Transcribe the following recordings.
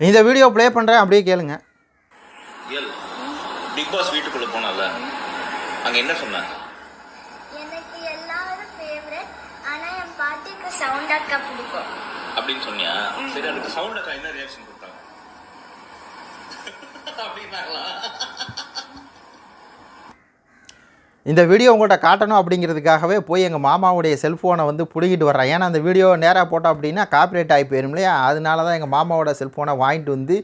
இந்த video play பண்ணுறேன் அப்படியே கேளுங்க. பிக் பாஸ் வீட்டுக்குள்ள போனால அங்க என்ன சொன்ன? எனக்கு எல்லாரும் ஃபேவரட் ஆனா என் பாட்டிக்கு சவுண்ட் அக்கா பிடிக்கும். அப்படின்னு சொன்னியா? சரி அதுக்கு சவுண்ட் அக்கா என்ன ரியாக்ஷன் கொடுத்தாங்க? அப்படின்னாங்களா? இந்த வீடியோ உங்கள்கிட்ட காட்டணும் அப்படிங்கிறதுக்காகவே போய் எங்கள் மாமாவுடைய செல்ஃபோனை வந்து பிடிக்கிட்டு வர்றேன். ஏன்னா அந்த வீடியோ நேராக போட்டோம் அப்படின்னா காப்பிரைட் ஆகி போயிடும் இல்லையா? அதனால தான் எங்கள் மாமாவோட செல்ஃபோனை வாங்கிட்டு வந்து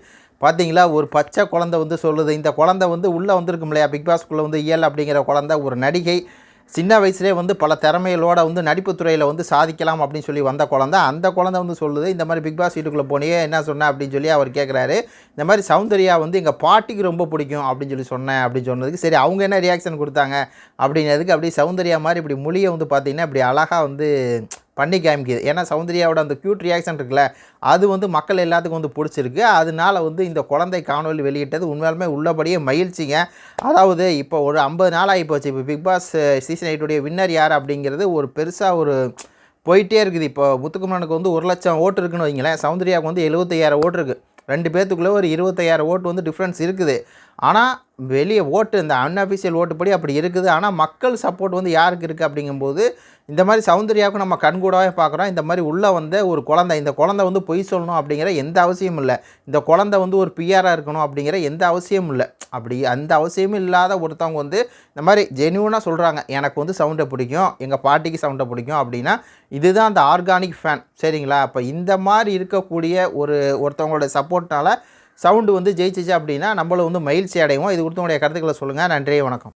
பார்த்தீங்களா ஒரு பச்சை குழந்தை வந்து சொல்லுது. இந்த குழந்தை வந்து உள்ளே வந்திருக்கும் இல்லையா? பிக் பாஸ்க்குள்ளே வந்து இயல் அப்படிங்கிற குழந்தை ஒரு நடிகை. சின்ன வயசுலேயே வந்து பல திறமைகளோட வந்து நடிப்பு துறையில் வந்து சாதிக்கலாம் அப்படின்னு சொல்லி வந்த குழந்தை. அந்த குழந்தை வந்து சொல்லுது இந்த மாதிரி பிக் பாஸ் வீட்டுக்குள்ளே போனியே என்ன சொன்ன? அப்படின்னு சொல்லி அவர் கேட்குறாரு இந்த மாதிரி சௌந்தர்யா வந்து எங்கள் பாட்டிக்கு ரொம்ப பிடிக்கும் அப்படின்னு சொல்லி சொன்னேன் அப்படின்னு சொன்னதுக்கு சரி அவங்க என்ன ரியாக்ஷன் கொடுத்தாங்க? அப்படிங்கிறதுக்கு அப்படியே சௌந்தர்யா மாதிரி இப்படி மொழியை வந்து பார்த்தீங்கன்னா இப்படி அழகாக வந்து பண்ணி காமிக்குது. ஏன்னா சௌந்தர்யாவோட அந்த க்யூட் ரியாக்ஷன் இருக்குல்ல அது வந்து மக்கள் எல்லாத்துக்கும் வந்து பிடிச்சிருக்கு. அதனால வந்து இந்த குழந்தை காணொலி வெளியிட்டது உண்மையாலுமே உள்ளபடியே மகிழ்ச்சிங்க. அதாவது இப்போ ஒரு ஐம்பது நாள் ஆகி போச்சு. இப்போ பிக் பாஸ் சீசன் எயிட்டுடைய வின்னர் யார் அப்படிங்கிறது ஒரு பெருசாக ஒரு போயிட்டே இருக்குது. இப்போ முத்துக்குமரனுக்கு வந்து ஒரு லட்சம் ஓட்டு இருக்குன்னு வைங்களேன். சௌந்தர்யாவுக்கு வந்து எழுபத்தையாயிரம் ஓட்டு இருக்குது ரெண்டு பேர்த்துக்குள்ளே ஒரு இருபத்தையாயிரம் ஓட்டு வந்து டிஃப்ரென்ஸ் இருக்குது. ஆனால் வெளியே ஓட்டு இந்த அன்அஃபிஷியல் ஓட்டு படி அப்படி இருக்குது. ஆனால் மக்கள் சப்போர்ட் வந்து யாருக்கு இருக்குது அப்படிங்கும்போது இந்த மாதிரி சௌந்தர்யாவுக்கு நம்ம கண்கூடாவே பார்க்குறோம். இந்த மாதிரி உள்ளே வந்த ஒரு குழந்தை இந்த குழந்தை வந்து பொய் சொல்லணும் அப்படிங்கிற எந்த அவசியமும் இல்லை. இந்த குழந்தை வந்து ஒரு பிஆராக இருக்கணும் அப்படிங்கிற எந்த அவசியமும் இல்லை. அப்படி அந்த அவசியமும் இல்லாத ஒருத்தவங்க வந்து இந்த மாதிரி ஜென்யூனாக சொல்கிறாங்க எனக்கு வந்து சவுண்டை பிடிக்கும் எங்கள் பாட்டிக்கு சவுண்டை பிடிக்கும் அப்படின்னா இதுதான் அந்த ஆர்கானிக் ஃபேன் சரிங்களா? அப்போ இந்த மாதிரி இருக்கக்கூடிய ஒரு ஒருத்தவங்களோட சப்போர்ட்னால் சவுண்டு வந்து ஜெயிச்சிச்சு அப்படின்னா நம்மளும் வந்து மகிழ்ச்சி அடைவோம். இது கொடுத்தவங்களுடைய கருத்துக்களை சொல்லுங்கள் நன்றி வணக்கம்.